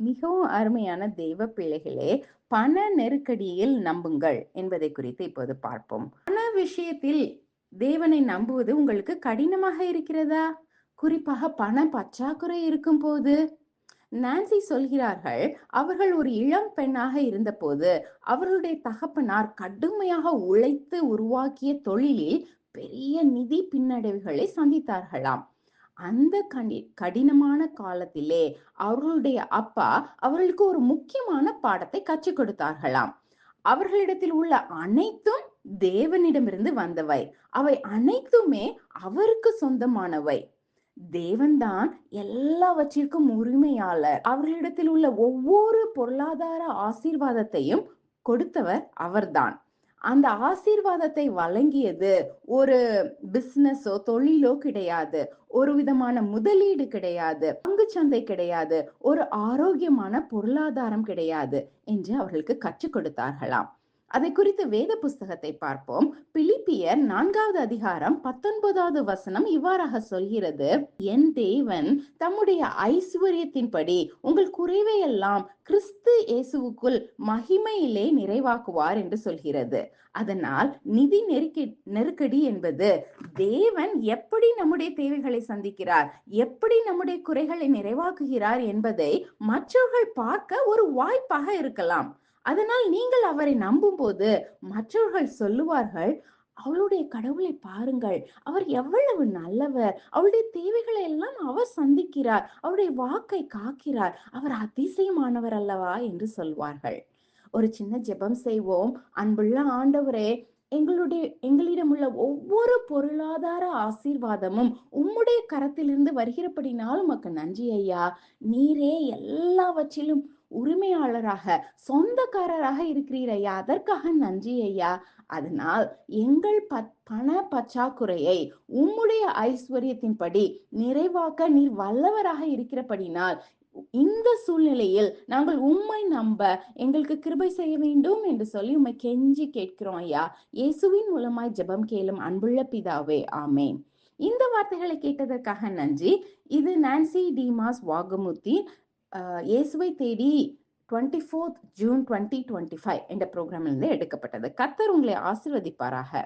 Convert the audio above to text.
மிகவும் அருமையான தெய்வ பிள்ளைகளே பண நெருக்கடியில் நம்புங்கள் என்பதை குறித்து இப்போது பார்ப்போம். பண விஷயத்தில் தேவனை நம்புவது உங்களுக்கு கடினமாக இருக்கிறதா? குறிப்பாக பண பற்றாக்குறை இருக்கும் போது நான்சி சொல்கிறார்கள் அவர்கள் ஒரு இளம் பெண்ணாக இருந்தபோது அவர்களுடைய தகப்பனார் கடுமையாக உழைத்து உருவாக்கிய தொழிலில் பெரிய நிதி பின்னடைவுகளை சந்தித்தார்களாம். அந்த கடி கடினமான காலத்திலே அவர்களுடைய அப்பா அவர்களுக்கு ஒரு முக்கியமான பாடத்தை கற்றுக் கொடுத்தார்களாம். அவர்களிடத்தில் உள்ள அனைத்தும் தேவனிடமிருந்து வந்தவை. அவை அனைத்துமே அவருக்கு சொந்தமானவை. தேவன்தான் எல்லாவற்றிற்கும் உரிமையாளர். அவர்களிடத்தில் உள்ள ஒவ்வொரு பொருளாதார ஆசீர்வாதத்தையும் கொடுத்தவர் அவர்தான். அந்த ஆசீர்வாதத்தை வழங்கியது ஒரு பிசினஸோ தொழிலோ கிடையாது. ஒரு விதமான முதலீடு கிடையாது. பங்குச்சந்தை கிடையாது. ஒரு ஆரோக்கியமான பொருளாதாரம் கிடையாது என்று அவர்களுக்கு கற்றுக் கொடுத்தார்களாம். அதை குறித்து வேத புஸ்தகத்தை பார்ப்போம். பிலிப்பியர் நான்காவது அதிகாரம் பத்தொன்பதாவது வசனம் இவ்வாறாக சொல்கிறது என் தேவன் தம்முடைய ஐஸ்வர்யத்தின்படி உங்கள் குறைவை எல்லாம் கிறிஸ்து இயேசுவுக்குள் மகிமையிலே நிறைவாக்குவார் என்று சொல்கிறது. அதனால் நிதி நெருக்கி நெருக்கடி என்பது தேவன் எப்படி நம்முடைய தேவைகளை சந்திக்கிறார் எப்படி நம்முடைய குறைகளை நிறைவாக்குகிறார் என்பதை மற்றவர்கள் பார்க்க ஒரு வாய்ப்பாக இருக்கலாம். அதனால் நீங்கள் அவரை நம்பும் போது மற்றவர்கள் சொல்லுவார்கள் அவளுடைய கடவுளை பாருங்கள். அவர் எவ்வளவு நல்லவர். அவளுடைய தேவைகளை எல்லாம் அவர் சந்திக்கிறார். அவருடைய வாக்கை காக்கிறார். அவர் அதிசயமானவர் அல்லவா? என்று சொல்வார்கள். ஒரு சின்ன ஜெபம் செய்வோம். அன்புள்ள ஆண்டவரே எங்களுடைய எங்களிடம் உள்ள ஒவ்வொரு பொருளாதார ஆசீர்வாதமும் உம்முடைய கரத்திலிருந்து வருகிறபடினாலும் உமக்கு நன்றி ஐயா. நீரே எல்லாவற்றிலும் உரிமையாளராக சொந்தக்காரராக இருக்கிறீர் ஐயா. அதற்காக நன்றி ஐயா. அதனால் எங்கள் பண பற்றாக்குறையை உம்முடைய ஐஸ்வர்யத்தின்படி நிறைவாக்க நீர் வல்லவராக இருக்கிறபடினால் இந்த சூழ்நிலையில் நாங்கள் உம்மை நம்ப எங்களுக்கு கிருபை செய்ய வேண்டும் என்று சொல்லி உம்மை கெஞ்சி கேட்கிறோம் ஐயா. இயேசுவின் மூலமாய் ஜெபம் கேளும் அன்புள்ள பிதாவே ஆமே இந்த வார்த்தைகளை கேட்டதற்காக நன்றி. இது நான்சி டிமாஸ் வாகமுத்தி இயேசுவை தேடி twenty fourth June twenty twenty five என்ற ப்ரோக்ராமிலிருந்து எடுக்கப்பட்டது. கத்தர் உங்களை ஆசிர்வதிப்பாராக.